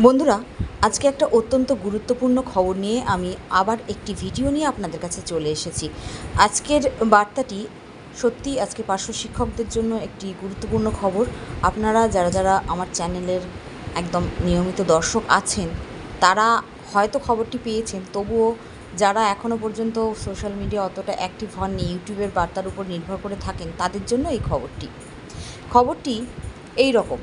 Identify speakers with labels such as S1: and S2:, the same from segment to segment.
S1: বন্ধুরা, আজকে একটা অত্যন্ত গুরুত্বপূর্ণ খবর নিয়ে আমি আবার একটি ভিডিও নিয়ে আপনাদের কাছে চলে এসেছি। আজকের বার্তাটি সত্যি আজকে পার্শ্ব শিক্ষকদের জন্য একটি গুরুত্বপূর্ণ খবর। আপনারা, যারা যারা আমার চ্যানেলের একদম নিয়মিত দর্শক আছেন, তারা হয়তো খবরটি পেয়েছেন, তবুও যারা এখনও পর্যন্ত সোশ্যাল মিডিয়া অতটা অ্যাক্টিভ হননি, ইউটিউবের বার্তার উপর নির্ভর করে থাকেন, তাদের জন্য এই খবরটি। খবরটি এই রকম।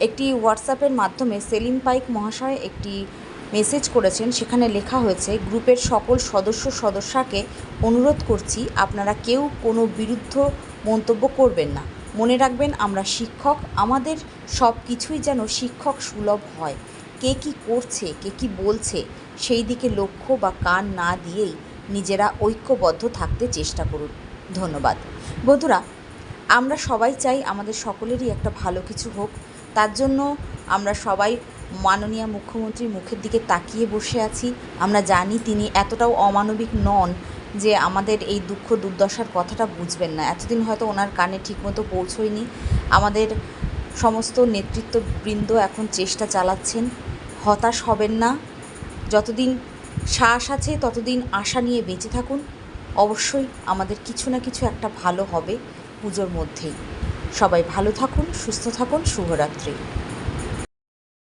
S1: একটি হোয়াটসঅ্যাপের মাধ্যমে সেলিম পাইক মহাশয় একটি মেসেজ করেছেন। সেখানে লেখা হয়েছে, গ্রুপের সকল সদস্য সদস্যাকে অনুরোধ করছি, আপনারা কেউ কোনো বিরুদ্ধ মন্তব্য করবেন না। মনে রাখবেন, আমরা শিক্ষক, আমাদের সব কিছুই যেন শিক্ষক সুলভ হয়। কে কী করছে, কে কী বলছে, সেই দিকে লক্ষ্য বা কান না দিয়েই নিজেরা ঐক্যবদ্ধ থাকতে চেষ্টা করুন। ধন্যবাদ। বন্ধুরা আমরা সবাই চাই আমাদের সকলেরই একটা ভালো কিছু হোক। তার জন্য আমরা সবাই মাননীয় মুখ্যমন্ত্রীর মুখের দিকে তাকিয়ে বসে আছি। আমরা জানি তিনি এতটাও অমানবিক নন যে আমাদের এই দুঃখ দুর্দশার কথাটা বুঝবেন না। এতদিন হয়তো ওনার কানে ঠিকমতো পৌঁছয়নি। আমাদের সমস্ত নেতৃত্ববৃন্দ এখন চেষ্টা চালাচ্ছেন। হতাশ হবেন না। যতদিন শ্বাস আছে, ততদিন আশা নিয়ে বেঁচে থাকুন। অবশ্যই আমাদের কিছু না কিছু একটা ভালো হবে। পুজোর মধ্যেই। সবাই ভালো থাকুন সুস্থ থাকুন শুভরাত্রি।